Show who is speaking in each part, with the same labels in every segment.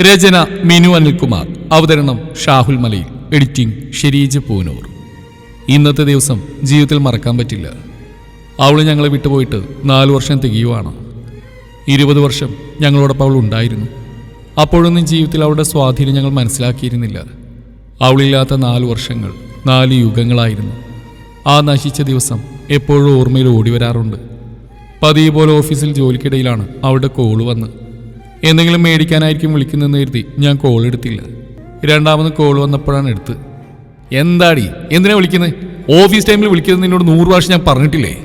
Speaker 1: രചന മിനു അനിൽകുമാർ. അവതരണം ഷാഹുൽ മലയിൽ. എഡിറ്റിംഗ് ഷെരീജ് പൂനൂർ. ഇന്നത്തെ ദിവസം ജീവിതത്തിൽ മറക്കാൻ പറ്റില്ല. അവൾ ഞങ്ങളെ വിട്ടുപോയിട്ട് നാലു വർഷം തികയുവാണ്. ഇരുപത് വർഷം ഞങ്ങളോടൊപ്പം അവൾ ഉണ്ടായിരുന്നു. അപ്പോഴൊന്നും ജീവിതത്തിൽ അവളുടെ സ്വാധീനം ഞങ്ങൾ മനസ്സിലാക്കിയിരുന്നില്ല. അവളില്ലാത്ത നാല് വർഷങ്ങൾ നാല് യുഗങ്ങളായിരുന്നു. ആ നശിച്ച ദിവസം എപ്പോഴും ഓർമ്മയിൽ ഓടി വരാറുണ്ട് പതിവ് പോലെ ഓഫീസിൽ ജോലിക്കിടയിലാണ് അവളുടെ കോൾ വന്ന്. എന്തെങ്കിലും മേടിക്കാനായിരിക്കും വിളിക്കുന്നതെന്ന് കരുതി ഞാൻ കോൾ എടുത്തില്ല. രണ്ടാമത് കോൾ വന്നപ്പോഴാണ് എടുത്ത് എന്താടി? എന്തിനാ വിളിക്കുന്നത് ഓഫീസ് ടൈമിൽ വിളിക്കുന്നത് എന്നോട് നൂറ് പ്രാവശ്യം ഞാൻ പറഞ്ഞിട്ടില്ലേ?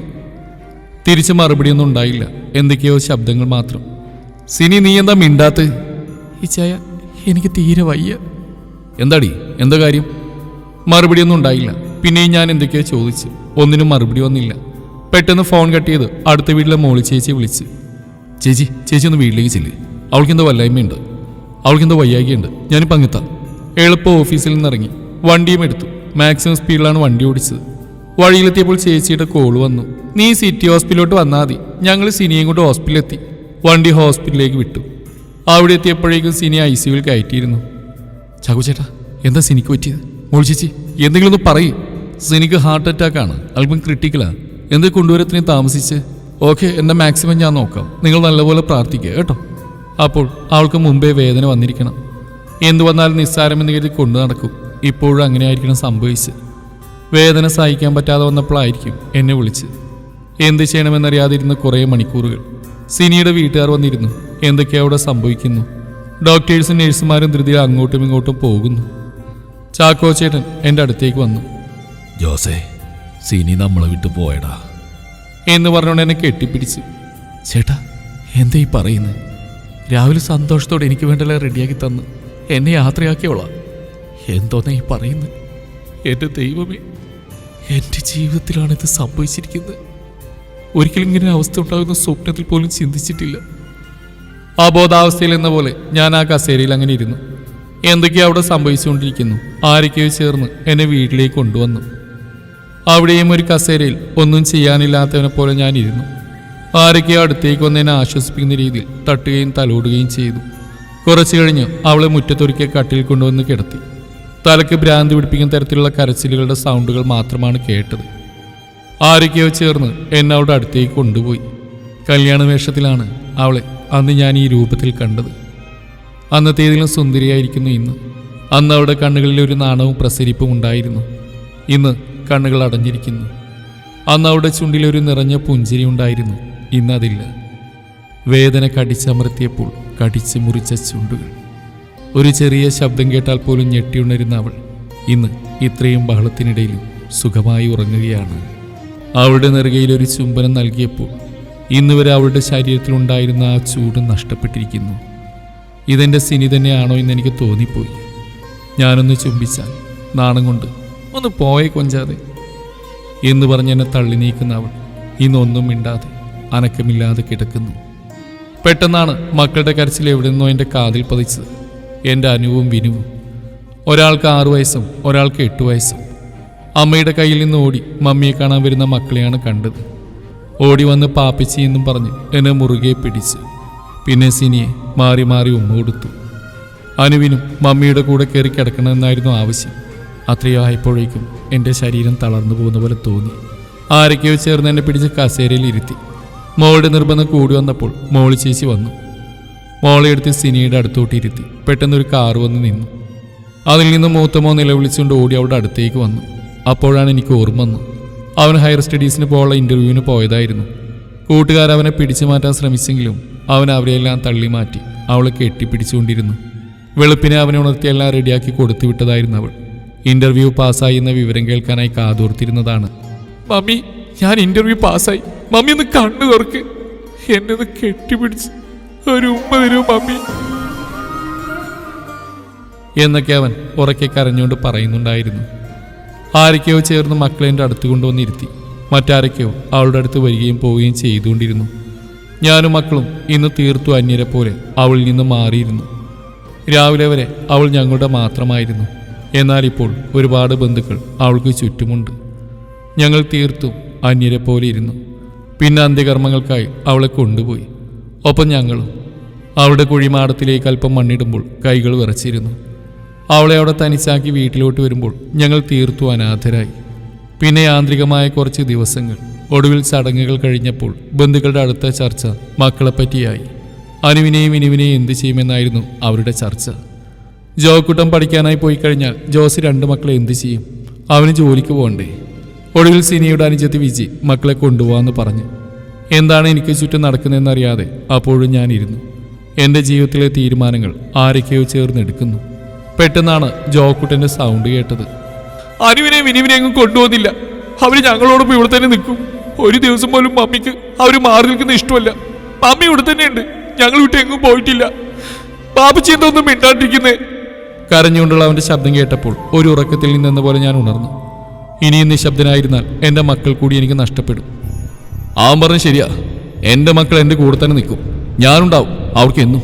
Speaker 1: തിരിച്ച് മറുപടിയൊന്നും ഉണ്ടായില്ല. എന്തൊക്കെയോ ശബ്ദങ്ങൾ മാത്രം. സിനി നീ എന്താ മിണ്ടാത്ത്? ഇച്ചായ എനിക്ക് തീരെ വയ്യ. എന്താടി? എന്താ കാര്യം? മറുപടിയൊന്നും ഉണ്ടായില്ല. പിന്നെയും ഞാൻ എന്തൊക്കെയോ ചോദിച്ചു. ഒന്നിനും മറുപടി വന്നില്ല. പെട്ടെന്ന് ഫോൺ കട്ട് ചെയ്ത് അടുത്ത വീട്ടിലെ മോളി ചേച്ചി വിളിച്ച്. ചേച്ചി ചേച്ചി ഒന്ന് വീട്ടിലേക്ക് ചെല്ല്. അവൾക്കെന്തോ വല്ലായ്മയുണ്ട്. അവൾക്കെന്തോ വയ്യായികയുണ്ട്. ഞാനിപ്പോൾ അങ്ങെത്താം എളുപ്പം ഓഫീസിൽ നിന്ന് ഇറങ്ങി വണ്ടിയും എടുത്തു. മാക്സിമം സ്പീഡിലാണ് വണ്ടി ഓടിച്ചത്. വഴിയിലെത്തിയപ്പോൾ ചേച്ചിയുടെ കോൾ വന്നു. നീ സിറ്റി ഹോസ്പിറ്റലിലോട്ട് വന്നാൽ മതി. ഞങ്ങൾ സിനിയും കൊണ്ട് ഹോസ്പിറ്റലിലെത്തി വണ്ടി ഹോസ്പിറ്റലിലേക്ക് വിട്ടു. അവിടെ എത്തിയപ്പോഴേക്കും സിനി ഐ സിയുവിൽ കയറ്റിയിരുന്നു. ചകു ചേട്ടാ എന്താ സിനിക്ക് പറ്റിയത്? മോൾ എന്തെങ്കിലും ഒന്ന് പറയും. സിനിക്ക് ഹാർട്ട് അറ്റാക്ക് ആണ്. അല്പം ക്രിട്ടിക്കലാണ് എന്ത് കൊണ്ടുവരത്തിന് താമസിച്ച്? ഓക്കെ എന്റെ മാക്സിമം ഞാൻ നോക്കാം. നിങ്ങൾ നല്ലപോലെ പ്രാർത്ഥിക്കുക കേട്ടോ? അപ്പോൾ അവൾക്ക് മുമ്പേ വേദന വന്നിരിക്കണം. എന്തു വന്നാലും നിസ്സാരമെന്ന് കരുതി കൊണ്ടു നടക്കും. ഇപ്പോഴും അങ്ങനെ ആയിരിക്കണം സംഭവിച്ച് വേദന സഹിക്കാൻ പറ്റാതെ വന്നപ്പോഴായിരിക്കും എന്നെ വിളിച്ച് എന്ത് ചെയ്യണമെന്നറിയാതിരുന്ന കുറേ മണിക്കൂറുകൾ. സിനിയുടെ വീട്ടുകാർ വന്നിരുന്നു. എന്തൊക്കെയാ അവിടെ സംഭവിക്കുന്നു. ഡോക്ടേഴ്സും നഴ്സുമാരും ധൃതിയിൽ അങ്ങോട്ടും ഇങ്ങോട്ടും പോകുന്നു. ചാക്കോ ചേട്ടൻ എന്റെ അടുത്തേക്ക് വന്നു.
Speaker 2: ജോസേ സിനി നമ്മളെ വിട്ടു പോയടാ.
Speaker 1: എന്ന് പറഞ്ഞുകൊണ്ട് എന്നെ കെട്ടിപ്പിടിച്ചു. ചേട്ടാ എന്താ ഈ പറയുന്നത്? രാവിലെ സന്തോഷത്തോടെ എനിക്ക് വേണ്ടല്ല റെഡിയാക്കി തന്ന്. എന്നെ യാത്രയാക്കിയോളാം എന്തോന്നാ ഈ പറയുന്നത് എന്റെ ദൈവമേ എന്റെ ജീവിതത്തിലാണ് ഇത് സംഭവിച്ചിരിക്കുന്നത്. ഒരിക്കലും ഇങ്ങനെ അവസ്ഥ ഉണ്ടാകുന്ന സ്വപ്നത്തിൽ പോലും ചിന്തിച്ചിട്ടില്ല. ആ ബോധാവസ്ഥയിൽ എന്ന പോലെ ഞാൻ ആ കസേരയിൽ അങ്ങനെ ഇരുന്നു. എന്തൊക്കെയോ അവിടെ സംഭവിച്ചുകൊണ്ടിരിക്കുന്നു. ആരൊക്കെയോ ചേർന്ന് എന്നെ വീട്ടിലേക്ക് കൊണ്ടുവന്നു. അവിടെയും ഒരു കസേരയിൽ ഒന്നും ചെയ്യാനില്ലാത്തവനെ പോലെ ഞാൻ ഇരുന്നു. ആരൊക്കെയോ അടുത്തേക്ക് വന്ന് എന്നെ ആശ്വസിപ്പിക്കുന്ന രീതിയിൽ തട്ടുകയും തലോടുകയും ചെയ്തു. കുറച്ചു കഴിഞ്ഞ് അവളെ മുറ്റത്തൊരുക്കിയ കട്ടിൽ കൊണ്ടുവന്ന് കിടത്തി. തലയ്ക്ക് ഭ്രാന്തി പിടിപ്പിക്കുന്ന തരത്തിലുള്ള കരച്ചിലുകളുടെ സൗണ്ടുകൾ മാത്രമാണ് കേട്ടത്. ആരൊക്കെയോ ചേർന്ന് എന്നെ അവളുടെ അടുത്തേക്ക് കൊണ്ടുപോയി. കല്യാണ വേഷത്തിലാണ് അവളെ അന്ന് ഞാൻ ഈ രൂപത്തിൽ കണ്ടത്. അന്നത്തേതിലും സുന്ദരിയായിരിക്കുന്നു ഇന്ന്. അന്ന് അവളുടെ കണ്ണുകളിൽ ഒരു നാണവും പ്രസരിപ്പും ഉണ്ടായിരുന്നു. ഇന്ന് കണ്ണുകൾ അടഞ്ഞിരിക്കുന്നു. അന്ന് അവളുടെ ചുണ്ടിലൊരു നിറഞ്ഞ പുഞ്ചിരി ഉണ്ടായിരുന്നു. ഇന്നതില്ല വേദന കടിച്ചമർത്തിയപ്പോൾ കടിച്ചു മുറിച്ച ചുണ്ടുകൾ. ഒരു ചെറിയ ശബ്ദം കേട്ടാൽ പോലും ഞെട്ടിയുണരുന്ന അവൾ ഇന്ന് ഇത്രയും ബഹളത്തിനിടയിലും സുഖമായി ഉറങ്ങുകയാണ്. അവളുടെ നെറുകയിൽ ഒരു ചുംബനം നൽകിയപ്പോൾ ഇന്നുവരെ അവളുടെ ശരീരത്തിലുണ്ടായിരുന്ന ആ ചൂട് നഷ്ടപ്പെട്ടിരിക്കുന്നു. ഇതെന്റെ സിനി തന്നെയാണോ എന്ന് എനിക്ക് തോന്നിപ്പോയി. ഞാനൊന്ന് ചുംബിച്ചാൽ നാണം കൊണ്ട് ഒന്ന് പോയെ കൊഞ്ചാതെ. എന്ന് പറഞ്ഞ് എന്നെ തള്ളി നീക്കുന്ന അവൾ ഇന്നൊന്നും മിണ്ടാതെ അനക്കമില്ലാതെ കിടക്കുന്നു. പെട്ടെന്നാണ് മക്കളുടെ കരച്ചിൽ എവിടെ നിന്നോ എന്റെ കാതിൽ പതിച്ചത്. എന്റെ അനുവും വിനുവും. ഒരാൾക്ക് ആറു വയസ്സും ഒരാൾക്ക് എട്ട് വയസ്സും. അമ്മയുടെ കയ്യിൽ നിന്ന് ഓടി മമ്മിയെ കാണാൻ വരുന്ന മക്കളെയാണ് കണ്ടത്. ഓടി വന്ന് പാപ്പിച്ചി എന്നും പറഞ്ഞ് എന്നെ മുറുകെ പിടിച്ച്. പിന്നെ സിനിയെ മാറി മാറി ഉമ്മ കൊടുത്തു. അനുവിനും മമ്മിയുടെ കൂടെ കയറി കിടക്കണമെന്നായിരുന്നു ആവശ്യം. അത്രയോ ആയപ്പോഴേക്കും എന്റെ ശരീരം തളർന്നു പോകുന്ന പോലെ തോന്നി. ആരൊക്കെയോ ചേർന്ന് എന്നെ പിടിച്ച് കസേരയിൽ ഇരുത്തി. മോളുടെ നിർബന്ധം കൂടി വന്നപ്പോൾ മോളി ചേച്ചി വന്നു. മോളെ എടുത്ത് സിനിയുടെ അടുത്തോട്ട് ഇരുത്തി. പെട്ടെന്നൊരു കാറ് വന്ന് നിന്നു. അതിൽ നിന്ന് മൂത്തമോ നിലവിളിച്ചുകൊണ്ട് ഓടി അവളുടെ അടുത്തേക്ക് വന്നു. അപ്പോഴാണ് എനിക്ക് ഓർമ്മ വന്നു അവൻ ഹയർ സ്റ്റഡീസിന് പോകാനുള്ള ഇന്റർവ്യൂവിന് പോയതായിരുന്നു. കൂട്ടുകാർ അവനെ പിടിച്ചു മാറ്റാൻ ശ്രമിച്ചെങ്കിലും അവൻ അവരെയെല്ലാം തള്ളി മാറ്റി. അവളെ കെട്ടിപ്പിടിച്ചുകൊണ്ടിരുന്നു. വെളുപ്പിനെ അവനെ ഉണർത്തിയെല്ലാം റെഡിയാക്കി കൊടുത്തു വിട്ടതായിരുന്നു അവൾ. ഇന്റർവ്യൂ പാസ്സായി എന്ന വിവരം കേൾക്കാനായി കാതോർത്തിരുന്നതാണ്. മമ്മി ഞാൻ ഇന്റർവ്യൂ പാസ്സായി. മമ്മി ഒന്ന് കണ്ണു തുറക്ക്. എന്നെ ഒന്ന് കെട്ടിപ്പിടിച്ച്. ഒരു ഉമ്മ തരൂ മമ്മി. എന്നൊക്കെ അവൻ ഉറക്കെ കരഞ്ഞുകൊണ്ട് പറയുന്നുണ്ടായിരുന്നു. ആരൊക്കെയോ ചേർന്ന് മക്കളെ എന്റെ അടുത്ത് കൊണ്ടുവന്നിരുത്തി. മറ്റാരൊക്കെയോ അവളുടെ അടുത്ത് വരികയും പോവുകയും ചെയ്തുകൊണ്ടിരുന്നു. ഞാനും മക്കളും ഇന്ന് തീർത്തു അന്യരെ പോലെ അവളിൽ നിന്ന് മാറിയിരുന്നു. രാവിലെ വരെ അവൾ ഞങ്ങളുടെ മാത്രമായിരുന്നു. എന്നാൽ ഇപ്പോൾ ഒരുപാട് ബന്ധുക്കൾ അവൾക്ക് ചുറ്റുമുണ്ട്. ഞങ്ങൾ തീർത്തും അന്യരെ പോലെ ഇരുന്നു. പിന്നെ അന്ത്യകർമ്മങ്ങൾക്കായി അവളെ കൊണ്ടുപോയി. ഒപ്പം ഞങ്ങളും. അവളുടെ കുഴിമാടത്തിലേക്ക് അല്പം മണ്ണിടുമ്പോൾ കൈകൾ വിറച്ചിരുന്നു. അവളെ അവിടെ തനിച്ചാക്കി വീട്ടിലോട്ട് വരുമ്പോൾ ഞങ്ങൾ തീർത്തു അനാഥരായി. പിന്നെ യാന്ത്രികമായ കുറച്ച് ദിവസങ്ങൾ ഒടുവിൽ ചടങ്ങുകൾ കഴിഞ്ഞപ്പോൾ ബന്ധുക്കളുടെ അടുത്ത ചർച്ച മക്കളെപ്പറ്റിയായി. അനുവിനെയും ഇനുവിനെയും എന്ത് ചെയ്യുമെന്നായിരുന്നു അവരുടെ ചർച്ച. ജോക്കുട്ടം പഠിക്കാനായി പോയി കഴിഞ്ഞാൽ ജോസ് രണ്ട് മക്കളെ എന്ത് ചെയ്യും? അവന് ജോലിക്ക് പോകണ്ടേ? ഒടുവിൽ സിനിയുടെ അനുജത്തി വിജി മക്കളെ കൊണ്ടുപോകാമെന്ന് പറഞ്ഞു. എന്താണ് എനിക്ക് ചുറ്റും നടക്കുന്നതെന്നറിയാതെ അപ്പോഴും ഞാനിരുന്നു. എന്റെ ജീവിതത്തിലെ തീരുമാനങ്ങൾ ആരൊക്കെയോ ചേർന്നെടുക്കുന്നു പെട്ടെന്നാണ് ജോക്കുട്ടന്റെ സൗണ്ട് കേട്ടത്. അനുവിനെ വിനിവിനെ അങ്ങ് കൊണ്ടുപോകുന്നില്ല. അവർ ഞങ്ങളോടൊപ്പം ഇവിടെ തന്നെ നിൽക്കും. ഒരു ദിവസം പോലും മമ്മിക്ക് അവർ മാറി നിൽക്കുന്ന ഇഷ്ടമല്ല. മമ്മി ഇവിടെ തന്നെയുണ്ട്. ഞങ്ങൾ വിട്ട് എങ്ങും പോയിട്ടില്ല. ബാബുച്ചി എന്തൊന്നും മിണ്ടാണ്ടിരിക്കുന്നേ. കരഞ്ഞുകൊണ്ടുള്ള അവന്റെ ശബ്ദം കേട്ടപ്പോൾ ഒരു ഉറക്കത്തിൽ നിന്നെന്ന പോലെ ഞാൻ ഉണർന്നു. ഇനിയും നിശബ്ദനായിരുന്നാൽ എന്റെ മക്കൾ കൂടി എനിക്ക് നഷ്ടപ്പെടും. അവൻ പറഞ്ഞു ശരിയാ എന്റെ മക്കൾ എന്റെ കൂടെ തന്നെ നിൽക്കും. ഞാനുണ്ടാവും അവർക്ക് എന്നും.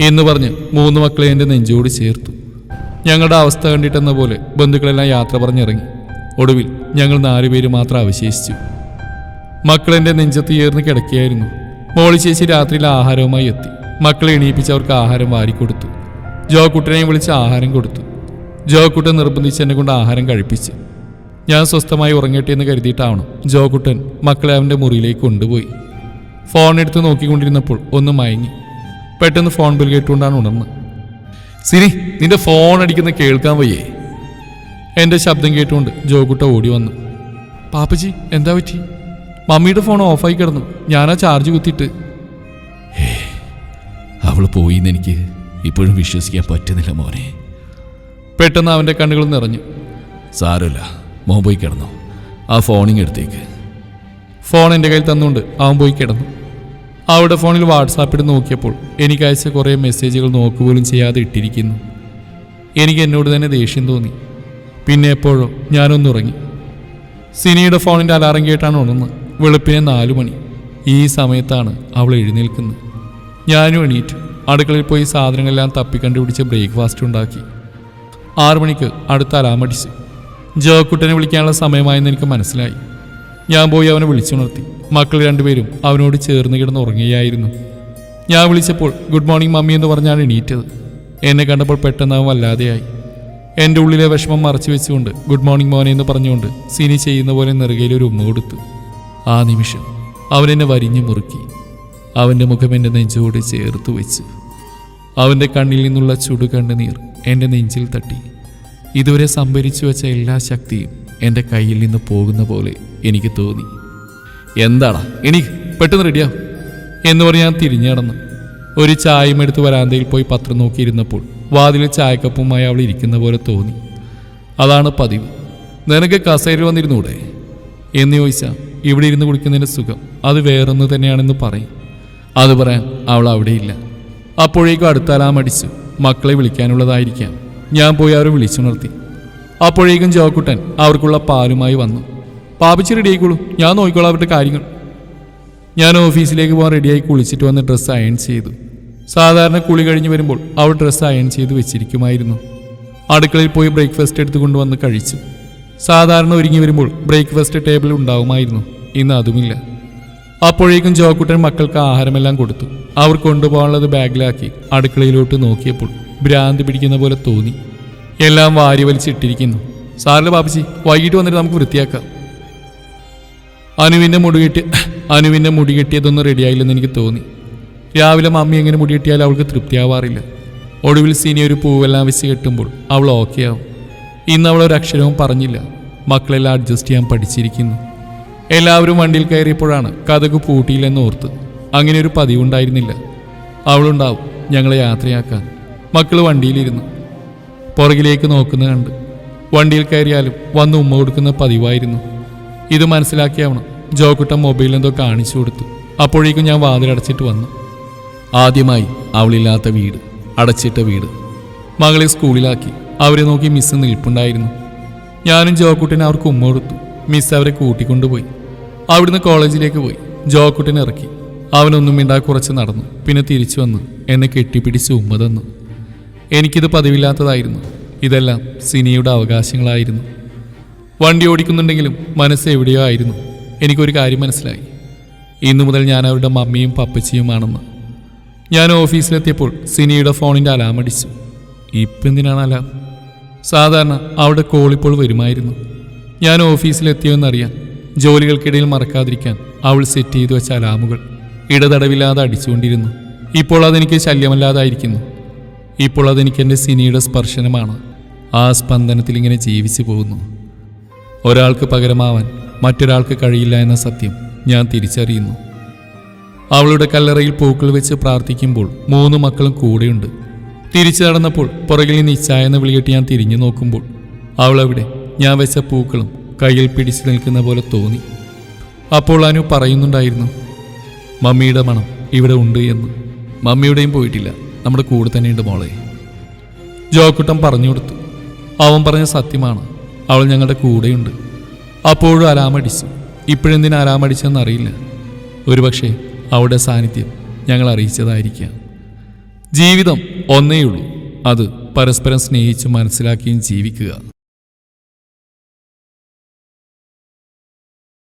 Speaker 1: എന്ന് പറഞ്ഞ് മൂന്ന് മക്കളെ എന്റെ നെഞ്ചോട് ചേർത്തു. ഞങ്ങളുടെ അവസ്ഥ കണ്ടിട്ടെന്ന പോലെ ബന്ധുക്കളെല്ലാം യാത്ര പറഞ്ഞിറങ്ങി. ഒടുവിൽ ഞങ്ങൾ നാലുപേര് മാത്രം അവശേഷിച്ചു. മക്കളെന്റെ നെഞ്ചത്ത് ചേർന്ന് കിടക്കുകയായിരുന്നു. മോളി ചേച്ചി രാത്രിയിൽ ആഹാരവുമായി എത്തി. മക്കളെ എണീപ്പിച്ച് അവർക്ക് ആഹാരം വാരിക്കൊടുത്തു. ജോക്കുട്ടനെയും വിളിച്ച് ആഹാരം കൊടുത്തു. ജോക്കുട്ടൻ നിർബന്ധിച്ച് എന്നെ കൊണ്ട് ആഹാരം കഴിപ്പിച്ചു. ഞാൻ സ്വസ്ഥമായി ഉറങ്ങട്ടെ എന്ന് കരുതിയിട്ടാവണം ജോകുട്ടൻ മക്കളെ അവന്റെ മുറിയിലേക്ക് കൊണ്ടുപോയി. ഫോൺ എടുത്ത് നോക്കിക്കൊണ്ടിരുന്നപ്പോൾ ഒന്ന് മയങ്ങി. പെട്ടെന്ന് ഫോൺ ബിൽ കേട്ടുകൊണ്ടാണ് ഉണർന്ന്. സിനി നിന്റെ ഫോൺ അടിക്കുന്ന കേൾക്കാൻ വയ്യേ. എന്റെ ശബ്ദം കേട്ടുകൊണ്ട് ജോകുട്ട ഓടി വന്നു. പാപ്പജി എന്താ പറ്റി? മമ്മിയുടെ ഫോൺ ഓഫായി കിടന്നു. ഞാനാ ചാർജ് കുത്തിയിട്ട്.
Speaker 2: അവൾ പോയി എനിക്ക് ഇപ്പോഴും വിശ്വസിക്കാൻ പറ്റുന്നില്ല മോനെ.
Speaker 1: പെട്ടെന്ന് അവന്റെ കണ്ണുകൾ നിറഞ്ഞു.
Speaker 2: സാരമില്ല. മോൻ പോയി കിടന്നു. ആ ഫോണിങ് എടുത്തേക്ക്.
Speaker 1: ഫോൺ എന്റെ കയ്യിൽ തന്നുകൊണ്ട് അവൻ പോയി കിടന്നു. അവിടെ ഫോണിൽ വാട്സാപ്പിൽ നോക്കിയപ്പോൾ എനിക്ക് അയച്ച കുറേ മെസ്സേജുകൾ നോക്കുപോലും ചെയ്യാതെ ഇട്ടിരിക്കുന്നു. എനിക്ക് എന്നോട് തന്നെ ദേഷ്യം തോന്നി. പിന്നെ എപ്പോഴോ ഞാനൊന്നുറങ്ങി സിനിയുടെ ഫോണിന്റെ അലാറം കേട്ടാണ് ഉണർന്ന് വെളുപ്പിനെ നാലു മണി. ഈ സമയത്താണ് അവൾ എഴുന്നേൽക്കുന്നത്. ഞാനും എണീറ്റു. അടുക്കളയിൽ പോയി സാധനങ്ങളെല്ലാം തപ്പിക്കണ്ടുപിടിച്ച് ബ്രേക്ക്ഫാസ്റ്റ് ഉണ്ടാക്കി. ആറു മണിക്ക് അടുത്ത അലാമടിച്ച് ജോക്കുട്ടനെ വിളിക്കാനുള്ള സമയമായെന്ന് എനിക്ക് മനസ്സിലായി. ഞാൻ പോയി അവനെ വിളിച്ചുണർത്തി. മക്കൾ രണ്ടുപേരും അവനോട് ചേർന്ന് കിടന്ന് ഉറങ്ങുകയായിരുന്നു. ഞാൻ വിളിച്ചപ്പോൾ ഗുഡ് മോർണിംഗ് മമ്മി എന്ന് പറഞ്ഞാണ് എണീറ്റത്. എന്നെ കണ്ടപ്പോൾ പെട്ടെന്ന് അവൻ വല്ലാതെയായി. എന്റെ ഉള്ളിലെ വിഷമം മറച്ചു വെച്ചുകൊണ്ട് ഗുഡ് മോർണിംഗ് മോനെ എന്ന് പറഞ്ഞുകൊണ്ട് സിനി ചെയ്യുന്ന പോലെ നെറുകയിൽ ഒരു ഉമ്മ കൊടുത്തു. ആ നിമിഷം അവൻ എന്നെ വരിഞ്ഞു മുറുക്കി. അവന്റെ മുഖം എന്റെ നെഞ്ചോട് ചേർത്ത് വെച്ച്. അവന്റെ കണ്ണിൽ നിന്നുള്ള ചുടുകണ്ണുനീർ എന്റെ നെഞ്ചിൽ തട്ടി. ഇതുവരെ സംഭരിച്ചു വെച്ച എല്ലാ ശക്തിയും എന്റെ കയ്യിൽ നിന്ന് പോകുന്ന പോലെ എനിക്ക് തോന്നി. എന്താടാ എനിക്ക് പെട്ടെന്ന് റെഡിയാവും എന്ന് പറഞ്ഞ് ഞാൻ തിരിഞ്ഞു നടന്നു. ഒരു ചായയും എടുത്ത് വരാന്തയിൽ പോയി പത്രം നോക്കിയിരുന്നപ്പോൾ വാതിൽ ചായക്കപ്പുമായി അവൾ ഇരിക്കുന്ന പോലെ തോന്നി. അതാണ് പതിവ്. നിനക്ക് കസേരയിൽ വന്നിരുന്നൂടെ? എന്ന് ചോദിച്ചാൽ ഇവിടെ ഇരുന്ന് കുടിക്കുന്നതിന്റെ സുഖം. അത് വേറൊന്ന് തന്നെയാണെന്ന് പറയും. അത് പറയാൻ അവൾ അവിടെയില്ല. അപ്പോഴേക്കും അടുത്താലാമടിച്ചു മക്കളെ വിളിക്കാനുള്ളതായിരിക്കാം. ഞാൻ പോയി അവരെ വിളിച്ചുണർത്തി. അപ്പോഴേക്കും ജോക്കുട്ടൻ അവർക്കുള്ള പാലുമായി വന്നു. പാപിച്ച് റെഡി ആയിക്കോളൂ. ഞാൻ നോക്കിക്കോളാം അവരുടെ കാര്യങ്ങൾ. ഞാൻ ഓഫീസിലേക്ക് പോകാൻ റെഡിയായി കുളിച്ചിട്ട് വന്ന് ഡ്രസ്സ് അയൺ ചെയ്തു. സാധാരണ കുളി കഴിഞ്ഞ് വരുമ്പോൾ അവൾ ഡ്രസ്സ് അയൺ ചെയ്ത് വെച്ചിരിക്കുമായിരുന്നു. അടുക്കളയിൽ പോയി ബ്രേക്ക്ഫാസ്റ്റ് എടുത്തു കൊണ്ടുവന്ന് കഴിച്ചു. സാധാരണ ഒരുങ്ങി വരുമ്പോൾ ബ്രേക്ക്ഫാസ്റ്റ് ടേബിൾ ഉണ്ടാവുമായിരുന്നു. ഇന്ന് അതുമില്ല. അപ്പോഴേക്കും ജോക്കുട്ടൻ മക്കൾക്ക് ആഹാരമെല്ലാം കൊടുത്തു. അവർ കൊണ്ടുപോകാനുള്ളത് ബാഗിലാക്കി അടുക്കളയിലോട്ട് നോക്കിയപ്പോൾ ഭ്രാന്തി പിടിക്കുന്ന പോലെ തോന്നി. എല്ലാം വാരി വലിച്ചിട്ടിരിക്കുന്നു. സാറിന്റെ ബാബുജി വൈകിട്ട് വന്നിട്ട് നമുക്ക് വൃത്തിയാക്കാം. അനുവിന്റെ മുടി കെട്ടി അനുവിന്റെ മുടി കെട്ടിയതൊന്നും റെഡിയായില്ലെന്ന് എനിക്ക് തോന്നി. രാവിലെ മമ്മി എങ്ങനെ മുടി കെട്ടിയാൽ അവൾക്ക് തൃപ്തിയാവാറില്ല. ഒടുവിൽ സീനി ഒരു പൂവെല്ലാം വെച്ച് കെട്ടുമ്പോൾ അവൾ ഓക്കെ ആവും. ഇന്ന് അവൾ ഒരു അക്ഷരവും പറഞ്ഞില്ല. മക്കളെല്ലാം അഡ്ജസ്റ്റ് ചെയ്യാൻ പഠിച്ചിരിക്കുന്നു. എല്ലാവരും വണ്ടിയിൽ കയറിയപ്പോഴാണ് കഥക് പൂട്ടിയില്ലെന്ന് ഓർത്ത്. അങ്ങനെ ഒരു പതിവുണ്ടായിരുന്നില്ല. അവളുണ്ടാവും ഞങ്ങളെ യാത്രയാക്കാൻ. മക്കൾ വണ്ടിയിലിരുന്നു. പുറകിലേക്ക് നോക്കുന്ന കണ്ട് വണ്ടിയിൽ കയറിയാലും വന്ന് ഉമ്മ കൊടുക്കുന്ന പതിവായിരുന്നു. ഇത് മനസ്സിലാക്കിയാവണം ജോക്കുട്ടൻ മൊബൈൽ എന്തോ കാണിച്ചു കൊടുത്തു. അപ്പോഴേക്കും ഞാൻ വാതിലടച്ചിട്ട് വന്നു. ആദ്യമായി അവളില്ലാത്ത വീട് അടച്ചിട്ട വീട്. മകളെ സ്കൂളിലാക്കി. അവരെ നോക്കി മിസ് നിൽപ്പുണ്ടായിരുന്നു. ഞാനും ജോക്കുട്ടിനെ അവർക്ക് ഉമ്മ കൊടുത്തു. മിസ് അവരെ കൂട്ടിക്കൊണ്ടുപോയി. അവിടുന്ന് കോളേജിലേക്ക് പോയി. ജോക്കുട്ടിനെ ഇറക്കി. അവനൊന്നും മിണ്ടാ കുറച്ച് നടന്നു. പിന്നെ തിരിച്ചു വന്ന്. എന്നെ കെട്ടിപ്പിടിച്ച് ഉമ്മ തന്നു. എനിക്കിത് പതിവില്ലാത്തതായിരുന്നു. ഇതെല്ലാം സിനിയുടെ അവകാശങ്ങളായിരുന്നു. വണ്ടി ഓടിക്കുന്നുണ്ടെങ്കിലും മനസ്സ് എവിടെയോ ആയിരുന്നു. എനിക്കൊരു കാര്യം മനസ്സിലായി. ഇന്നു മുതൽ ഞാൻ അവരുടെ മമ്മിയും പപ്പച്ചിയുമാണെന്ന്. ഞാൻ ഓഫീസിലെത്തിയപ്പോൾ സിനിയുടെ ഫോണിന്റെ അലാം അടിച്ചു. ഇപ്പം എന്തിനാണ് അലാം സാധാരണ അവിടെ കോൾ ഇപ്പോൾ വരുമായിരുന്നു. ഞാൻ ഓഫീസിലെത്തിയോന്നറിയാൻ ജോലികൾക്കിടയിൽ മറക്കാതിരിക്കാൻ അവൾ സെറ്റ് ചെയ്തു വെച്ച അലാമുകൾ ഇടതടവില്ലാതെ അടിച്ചുകൊണ്ടിരുന്നു. ഇപ്പോൾ അതെനിക്ക് ശല്യമല്ലാതായിരിക്കുന്നു. ഇപ്പോൾ അതെനിക്ക് എന്റെ സിനിയുടെ സ്പർശനമാണ്. ആ സ്പന്ദനത്തിൽ ഇങ്ങനെ ജീവിച്ചു പോകുന്നു. ഒരാൾക്ക് പകരമാവാൻ മറ്റൊരാൾക്ക് കഴിയില്ല എന്ന സത്യം ഞാൻ തിരിച്ചറിയുന്നു. അവളുടെ കല്ലറയിൽ പൂക്കൾ വെച്ച് പ്രാർത്ഥിക്കുമ്പോൾ മൂന്ന് മക്കളും കൂടെയുണ്ട്. തിരിച്ചു നടന്നപ്പോൾ പുറകിൽ നിന്ന് ഇച്ഛായ വിളിയിട്ട് ഞാൻ തിരിഞ്ഞു നോക്കുമ്പോൾ അവളവിടെ ഞാൻ വെച്ച പൂക്കളും കയ്യിൽ പിടിച്ചു നിൽക്കുന്ന പോലെ തോന്നി. അപ്പോൾ അനു പറയുന്നുണ്ടായിരുന്നു മമ്മിയുടെ മണം ഇവിടെ ഉണ്ട് എന്ന്. മമ്മിയുടെയും പോയിട്ടില്ല. നമ്മുടെ കൂടെ തന്നെയുണ്ട് മോളെ. ജോക്കുട്ടൻ പറഞ്ഞു കൊടുത്തു. അവൻ പറഞ്ഞ സത്യമാണ്. അവൾ ഞങ്ങളുടെ കൂടെയുണ്ട്. അപ്പോഴും അലാമടിച്ചു ഇപ്പോഴെന്തിനു അലാമടിച്ചെന്ന് അറിയില്ല. ഒരുപക്ഷെ അവളുടെ സാന്നിധ്യം ഞങ്ങൾ അറിയിച്ചതായിരിക്കാം. ജീവിതം ഒന്നേയുള്ളൂ. അത് പരസ്പരം സ്നേഹിച്ച് മനസ്സിലാക്കിയും ജീവിക്കുക.